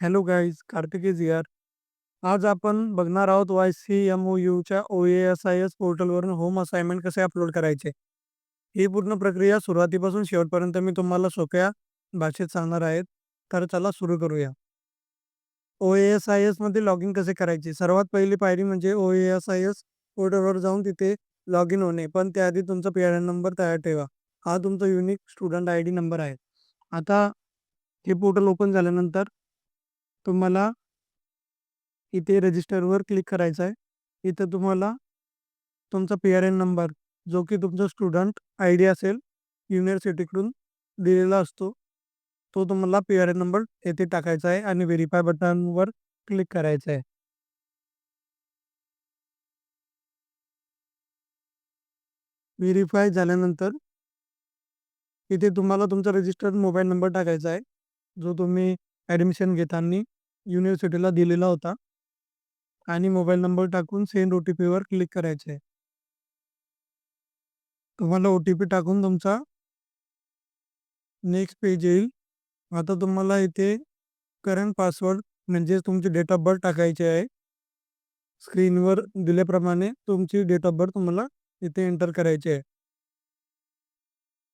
Hello guys कार्तिकेज यार आज आपण बघणार आहोत वाय सी एम ओ यूच्या ओ एस आय एस पोर्टलवरून होम असाइनमेंट कसे अपलोड करायचे. ही पूर्ण प्रक्रिया सुरुवातीपासून शेवटपर्यंत मी तुम्हाला सोप्या भाषेत सांगणार आहेत तर चला सुरू करूया. ओ एस आय एसमध्ये लॉग इन कसे करायचे? सर्वात पहिली पायरी म्हणजे ओ एस आय एस पोर्टलवर जाऊन तिथे लॉग इन होणे. पण त्याआधी तुमचा पी आर एन नंबर तयार ठेवा. हा तुमचा unique student I D number आहे. आता हे पोर्टल ओपन झाल्यानंतर तुम्हाला इथे रजिस्टरवर क्लिक करायचं आहे. इथं तुम्हाला तुमचा पी आर एन नंबर जो की तुमचा स्टुडंट आय डी असेल युनिव्हर्सिटीकडून दिलेला असतो तो तुम्हाला पी आर एन नंबर येथे टाकायचा आहे आणि व्हेरीफाय बटनवर क्लिक करायचं आहे. व्हेरीफाय झाल्यानंतर इथे तुम्हाला तुमचा रजिस्टर्ड मोबाईल नंबर टाकायचा आहे जो तुम्ही ॲडमिशन घेताना युनिव्हर्सिटीला दिलेला होता. आणि मोबाईल नंबर टाकून सेंड ओ टी पीवर क्लिक करायचे. आहे तुम्हाला ओ टी पी टाकून तुमचा नेक्स्ट पेज येईल. आता तुम्हाला इथे करंट पासवर्ड म्हणजे तुमची डेट ऑफ बर्थ टाकायची आहे. स्क्रीनवर दिल्याप्रमाणे तुमची डेट ऑफ बर्थ तुम्हाला इथे एंटर करायची आहे.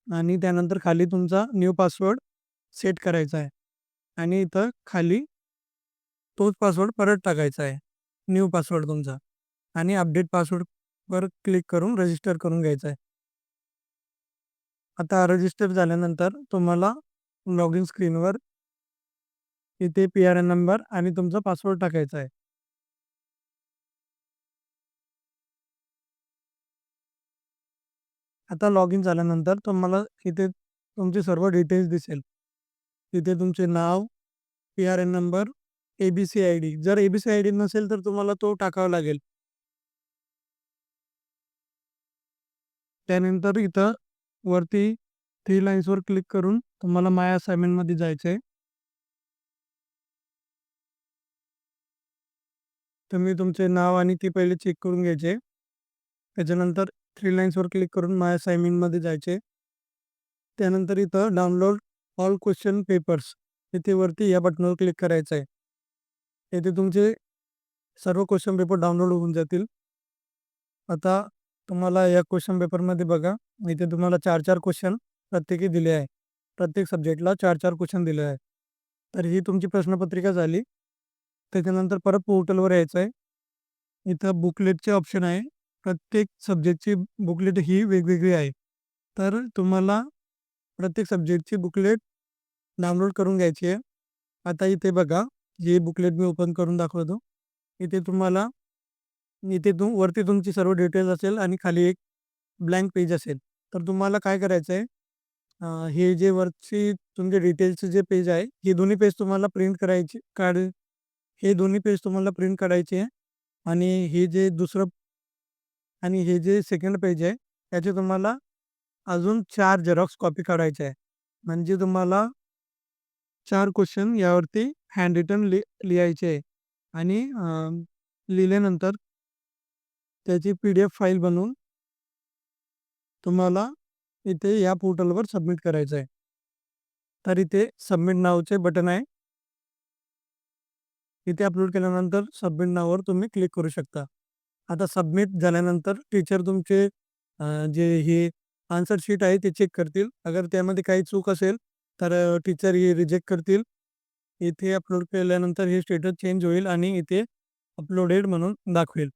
आणि त्यानंतर खाली तुमचा न्यू पासवर्ड सेट करायचा आहे. आणि इथं खाली तोच पासवर्ड परत टाकायचा आहे. न्यू पासवर्ड तुमचा. आणि अपडेट पासवर्डवर क्लिक करून रजिस्टर करून घ्यायचा आहे. आता रजिस्टर झाल्यानंतर तुम्हाला लॉग इन स्क्रीनवर इथे पी आर एन नंबर आणि तुमचा पासवर्ड टाकायचा आहे. आता लॉग इन झाल्यानंतर तुम्हाला इथे तुमचे सर्व डिटेल्स दिसेल. तिथे तुमचे नाव P R N number A B C I D जर A B C I D नसेल तर तुम्हाला तो टाकावा लागेल. त्यानंतर इथं वरती थ्री लाईन्सवर क्लिक करून तुम्हाला माय असाइनमेंटमध्ये जायचं आहे. तुम्ही तुमचे नाव आणि ती पहिले चेक करून घ्यायचे. त्याच्यानंतर थ्री लाईन्सवर क्लिक करून माय असाइनमेंटमध्ये जायचे त्यानंतर इथं डाउनलोड ऑल क्वेश्चन पेपर्स इथे वरती या बटनवर क्लिक करायचं आहे. येथे तुमचे सर्व क्वेश्चन पेपर डाउनलोड होऊन जातील. आता तुम्हाला या क्वेश्चन पेपरमध्ये बघा इथे तुम्हाला चार चार क्वेश्चन प्रत्येकी दिले आहे. प्रत्येक सब्जेक्टला चार चार क्वेश्चन दिले आहे. तर ही तुमची प्रश्नपत्रिका झाली. त्याच्यानंतर परत पोर्टलवर यायचं आहे. इथं बुकलेटचे ऑप्शन आहे. प्रत्येक सब्जेक्टची बुकलेट ही वेगवेगळी आहे. तर तुम्हाला प्रत्येक सब्जेक्टची बुकलेट डाउनलोड करून घ्यायची आहे. आता इथे बघा. जे बुकलेट मी ओपन करून दाखवतो इथे तुम्हाला इथे तुम वरती तुमची सर्व डिटेल्स असेल आणि खाली एक ब्लँक पेज असेल. तर तुम्हाला काय करायचं आहे हे जे वरची तुमचे डिटेल्सचे जे पेज आहे हे दोन्ही पेज तुम्हाला प्रिंट करायचे काढ हे दोन्ही पेज तुम्हाला प्रिंट काढायचे आहे. आणि हे जे दुसरं आणि हे जे सेकंड पेज आहे त्याचे तुम्हाला अजून चार झेरॉक्स कॉपी काढायचे आहे. म्हणजे तुम्हाला चार क्वेश्चन यावरती हँड रिटन लि लिहायचे आहे. आणि लिहिल्यानंतर त्याची पी डी एफ फाईल बनवून तुम्हाला इथे या पोर्टलवर सबमिट करायचं आहे. तर इथे सबमिट नावचे बटन आहे. इथे अपलोड केल्यानंतर सबमिट नावावर तुम्ही क्लिक करू शकता. आता सबमिट झाल्यानंतर टीचर तुमचे जे हे आन्सर शीट आहे ते चेक करतील. अगर त्यामध्ये काही चूक असेल तर टीचर हे रिजेक्ट करतील. इथे अपलोड केल्यानंतर हे स्टेटस चेंज होईल आणि इथे अपलोडेड म्हणून दाखवेल.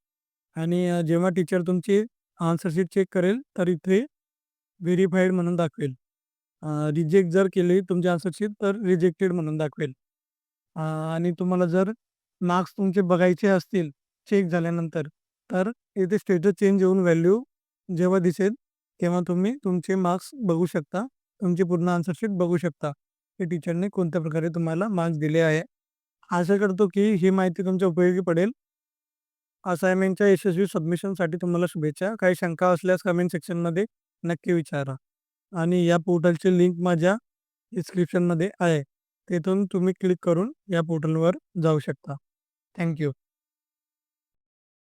आणि जेव्हा टीचर तुमची आन्सर शीट चेक करेल तर इथे व्हेरीफाईड म्हणून दाखवेल. रिजेक्ट जर केली तुमची आन्सर शीट तर रिजेक्टेड म्हणून दाखवेल. आणि तुम्हाला जर मार्क्स तुमचे बघायचे असतील चेक झाल्यानंतर तर इथे स्टेटस चेंज होऊन व्हॅल्यू जेव्हा दिसेल तेव्हा तुम्ही तुमचे मार्क्स बघू शकता. तुमची पूर्ण आन्सर शीट बघू शकता. की टीचरने कोणत्या प्रकारे तुम्हाला मार्क्स दिले आहे. आशा करतो की ही माहिती तुमच्या उपयोगी पडेल. असाइनमेंटच्या यशस्वी सबमिशनसाठी तुम्हाला शुभेच्छा. काही शंका असल्यास कमेंट सेक्शनमध्ये नक्की विचारा. आणि या पोर्टलची लिंक माझ्या डिस्क्रिप्शनमध्ये आहे. तेथून तुम्ही क्लिक करून या पोर्टलवर जाऊ शकता. थँक्यू